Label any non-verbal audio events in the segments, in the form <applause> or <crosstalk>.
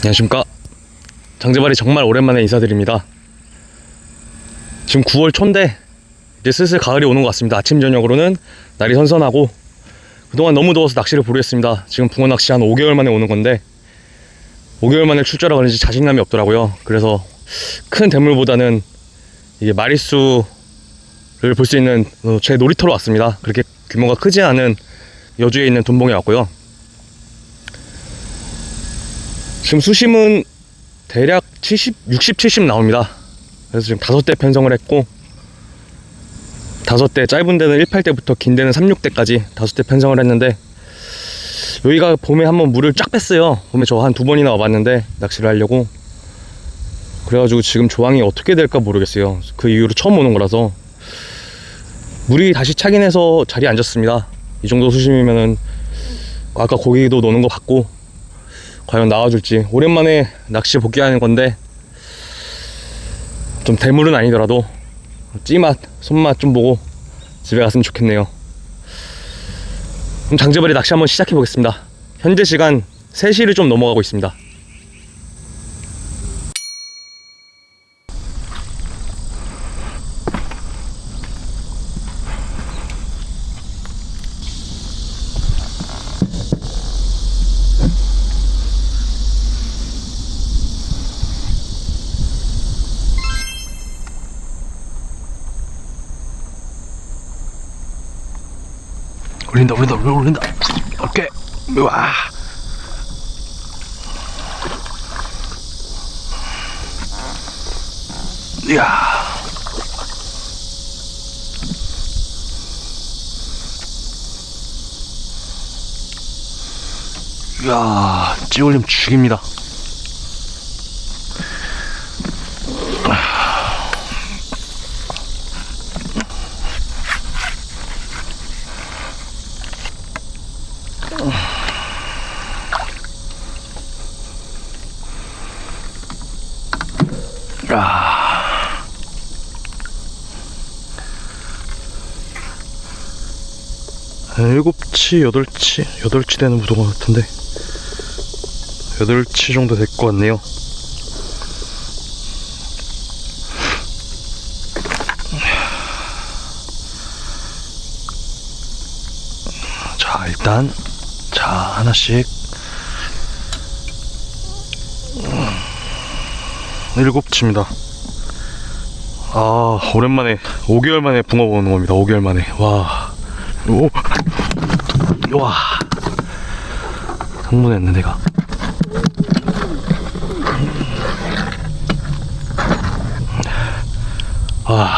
안녕하십니까. 장재발이 정말 오랜만에 인사드립니다. 지금 9월 초인데 이제 슬슬 가을이 오는 것 같습니다. 아침 저녁으로는 날이 선선하고 그동안 너무 더워서 낚시를 보류했습니다. 지금 붕어 낚시 한 5개월 만에 오는 건데 5개월 만에 출자라 그런지 자신감이 없더라고요. 그래서 큰 대물보다는 이게 마리수를 볼 수 있는 어, 제 놀이터로 왔습니다. 그렇게 규모가 크지 않은 여주에 있는 돈봉에 왔고요 지금 수심은 대략 70, 60, 70 나옵니다. 그래서 지금 다섯 대 편성을 했고 다섯 대 짧은 데는 18대부터 긴 데는 36대까지 다섯 대 편성을 했는데 여기가 봄에 한번 물을 쫙 뺐어요. 봄에 저 한 두 번이나 와봤는데 낚시를 하려고 그래가지고 지금 조항이 어떻게 될까 모르겠어요. 그 이후로 처음 오는 거라서 물이 다시 차긴 해서 자리에 앉았습니다. 이 정도 수심이면은 아까 고기도 노는 거 봤고 과연 나와줄지. 오랜만에 낚시 복귀하는 건데 좀 대물은 아니더라도 찌맛 손맛 좀 보고 집에 갔으면 좋겠네요. 그럼 장재벌이 낚시 한번 시작해 보겠습니다. 현재 시간 3시를 좀 넘어가고 있습니다 올린다 올린다 올린다 오케이. 와. 이야. 이야 찌올림 죽입니다 7치, 8치, 8치 되는 무도가 같은데. 8치 정도 될 것 같네요. 자 일단 자 하나씩. 7치입니다. 아 오랜만에 5개월 만에 붕어 보는 겁니다 5개월 만에. 와. 오, 와, 흥분했네 내가. 와.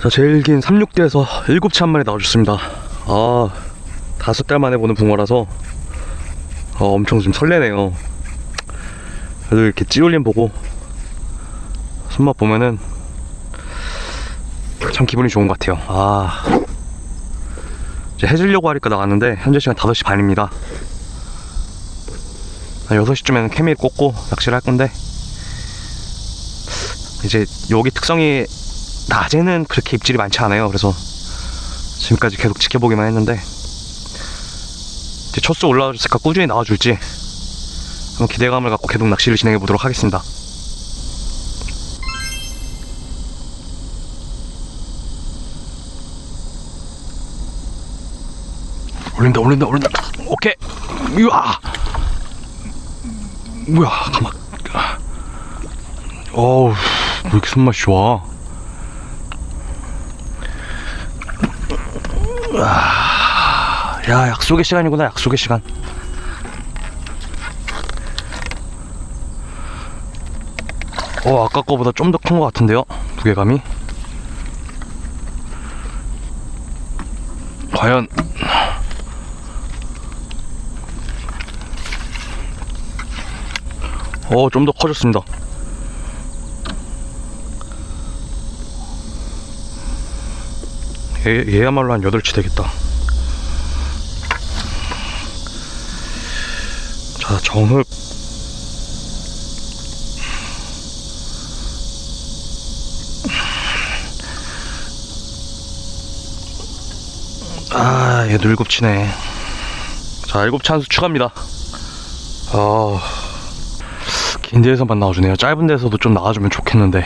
자 제일 긴 36대에서 7치 한 마리 나와줬습니다. 아 다섯 달 만에 보는 붕어라서 어, 엄청 좀 설레네요. 그래도 이렇게 찌올림 보고 손맛 보면은 참 기분이 좋은 것 같아요. 아 이제 해지려고 하니까 나갔는데 현재 시간 5시 반입니다. 6시쯤에는 케미를 꽂고 낚시를 할 건데 이제 여기 특성이 낮에는 그렇게 입질이 많지 않아요. 그래서 지금까지 계속 지켜보기만 했는데 이제 첫수 올라왔을까 꾸준히 나와줄지 한번 기대감을 갖고 계속 낚시를 진행해 보도록 하겠습니다. 올린다 올린다 올린다. 오케이. 우와. 뭐야 가만. 어우 왜 이렇게 손맛이 좋아? 야 약속의 시간이구나 약속의 시간. 어 아까 거보다 좀 더 큰 것 같은데요? 무게감이? 과연 어 좀 더 커졌습니다. 얘, 얘야말로 한 8치 되겠다. 자 정흙 아 얘도 일곱 치네. 자, 일곱 찬수 추가입니다. 아, 긴 데에서만 나와주네요. 짧은 데서도 좀 나와주면 좋겠는데.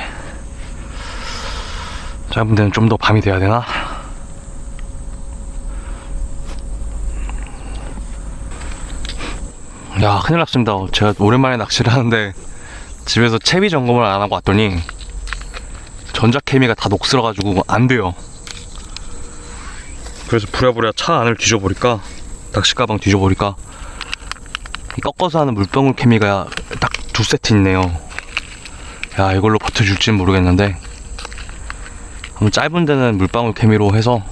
짧은 데는 좀 더 밤이 돼야 되나? 야, 큰일 났습니다. 제가 오랜만에 낚시를 하는데 집에서 채비 점검을 안 하고 왔더니 전자케미가 다 녹슬어가지고 안 돼요. 그래서 부랴부랴 차 안을 뒤져보니까 낚시 가방 뒤져보니까 이 꺾어서 하는 물방울 케미가 딱 두 세트 있네요. 야 이걸로 버텨줄지는 모르겠는데 한번 짧은 데는 물방울 케미로 해서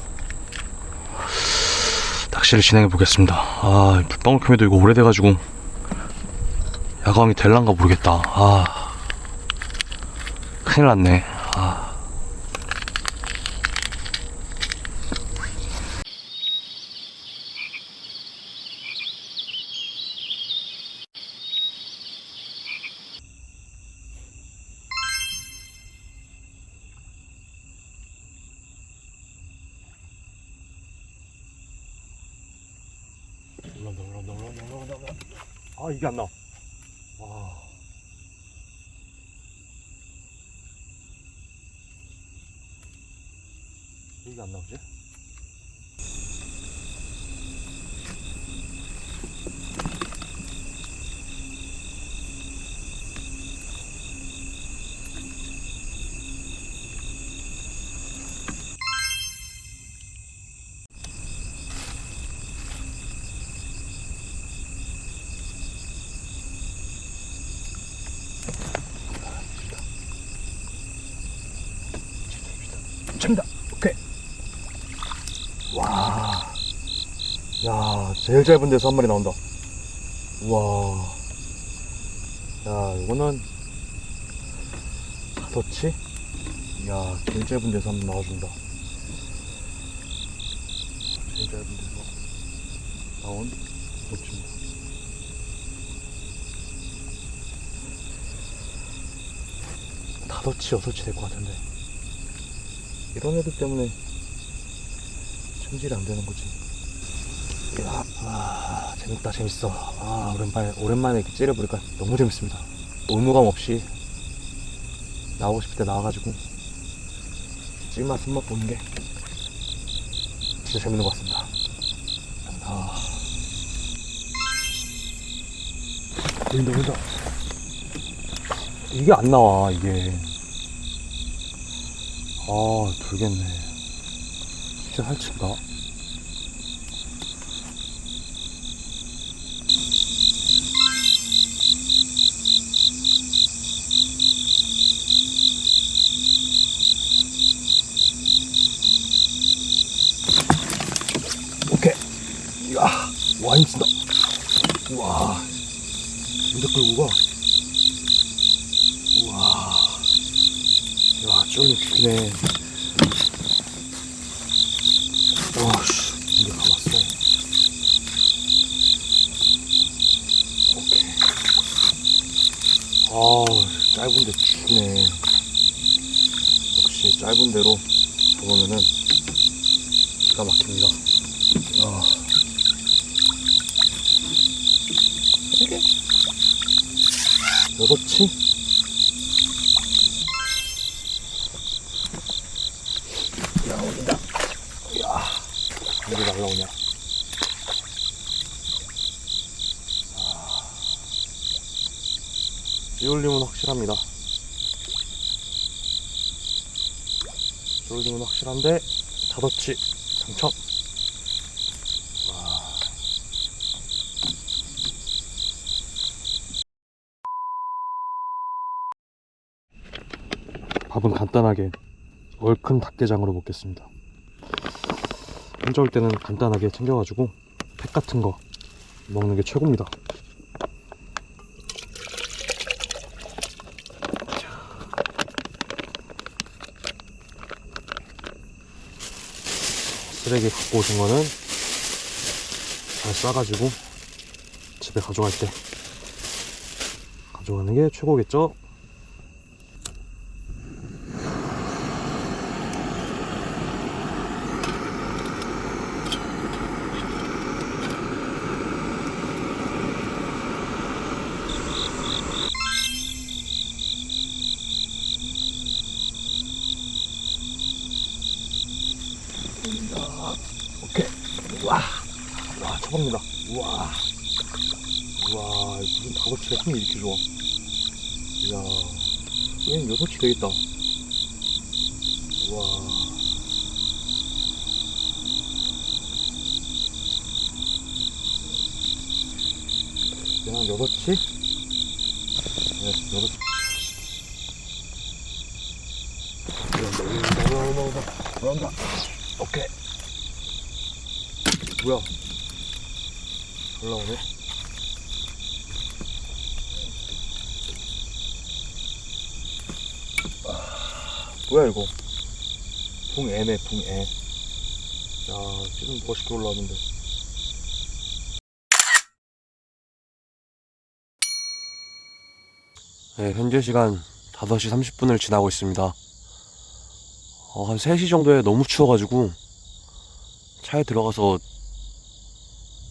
낚시를 진행해 보겠습니다. 아 물방울 케미도 이거 오래돼가지고 야광이 될란가 모르겠다. 아 큰일 났네. 아. 올라온다 올라온다 올라온다 올라온다 올라온다 아 이게 안 나와 와 이게 안 나오지? 칩니다. 오케이. 와. 야, 제일 짧은 데서 한 마리 나온다. 와. 야, 이거는 다섯치? 야, 제일 짧은 데서 한번 나와준다. 제일 짧은 데서 나온 다섯치입니다. 다섯치, 여섯치 될 것 같은데. 이런 애들 때문에 승질이 안 되는 거지. 야, 아, 재밌다, 재밌어. 아, 오랜만에, 오랜만에 이렇게 찌려보니까 너무 재밌습니다. 의무감 없이 나오고 싶을 때 나와가지고 찐맛, 쓴맛 보는 게 진짜 재밌는 것 같습니다. 아. 보인다, 보인다. 이게 안 나와, 이게. 아, 돌겠네. 진짜 살친가? 오케이. 야, 와인 친다. 우와. 문제 끌고 가. 우와. 야, 쫄이 죽이네. 와씨, 이게 가봤어. 오케이. 아, 짧은데 죽이네. 역시 짧은 데로 잡으면은 기가 막힙니다. 아. 이게 여섯 치? 야, 어딘다. 야, 이게 날라오냐. 확실합니다. 찌올림은 확실한데, 다섯치 당첨. 와. 밥은 간단하게 얼큰 닭게장으로 먹겠습니다. 혼자 올 때는 간단하게 챙겨가지고 팩 같은 거 먹는 게 최고입니다. 쓰레기 갖고 오신 거는 잘 싸가지고 집에 가져갈 때 가져가는 게 최고겠죠? 오케이. 와, 와, 잡았습니다. 우와. 우와, 힘이 이렇게 좋아. 이야, 얘는 여섯치 되겠다. 우와. 얘는 한 여섯치? 네, 여섯치. 올라온다, 올라온다, 올라온다, 올라온다. 오케이. 뭐야? 올라오네. 뭐야 이거? 붕애네 붕애. 야 지금 멋있게 올라왔는데. 네, 현재 시간 5시 30분을 지나고 있습니다. 어, 한 3시 정도에 너무 추워가지고 차에 들어가서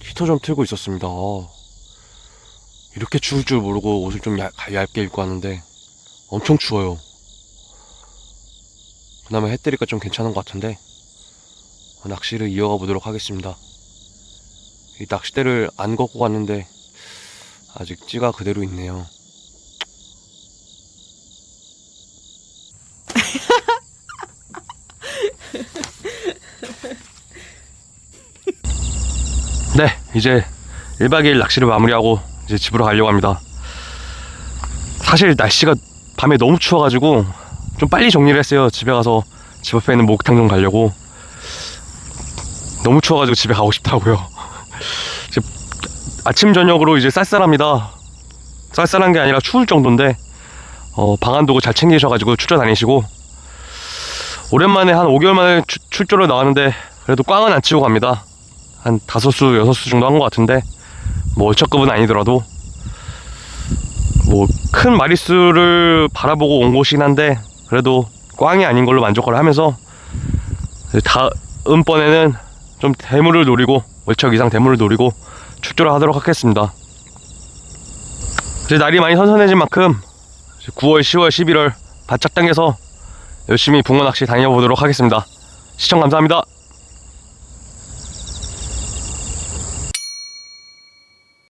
히터 좀 틀고 있었습니다. 아, 이렇게 추울 줄 모르고 옷을 좀 얇, 얇게 입고 왔는데 엄청 추워요. 그나마 해 뜨니까 좀 괜찮은 것 같은데 어, 낚시를 이어가 보도록 하겠습니다. 이 낚싯대를 안 걷고 갔는데 아직 찌가 그대로 있네요. <laughs> 네, 이제 1박 2일 낚시를 마무리하고 이제 집으로 가려고 합니다. 사실 날씨가 밤에 너무 추워가지고 좀 빨리 정리를 했어요. 집에 가서 집 앞에 있는 목욕탕 좀 가려고. 너무 추워가지고 집에 가고. <laughs> 이제 아침 저녁으로 이제 쌀쌀합니다. 쌀쌀한 게 아니라 추울 정도인데 어, 방안 도구 잘 챙기셔가지고 출조 다니시고 오랜만에 한 5개월 만에 추- 출조를 나왔는데 그래도 꽝은 안 치고 갑니다. 한 다섯 수 여섯 수 정도 한 것 같은데 뭐 월척급은 아니더라도 뭐 큰 마리수를 바라보고 온 곳이긴 한데 그래도 꽝이 아닌 걸로 만족을 하면서 다음번에는 좀 대물을 노리고 월척 이상 대물을 노리고 출조를 하도록 하겠습니다. 이제 날이 많이 선선해진 만큼 이제 9월, 10월, 11월 바짝 당겨서 열심히 붕어 낚시 다녀보도록 하겠습니다. 시청 감사합니다.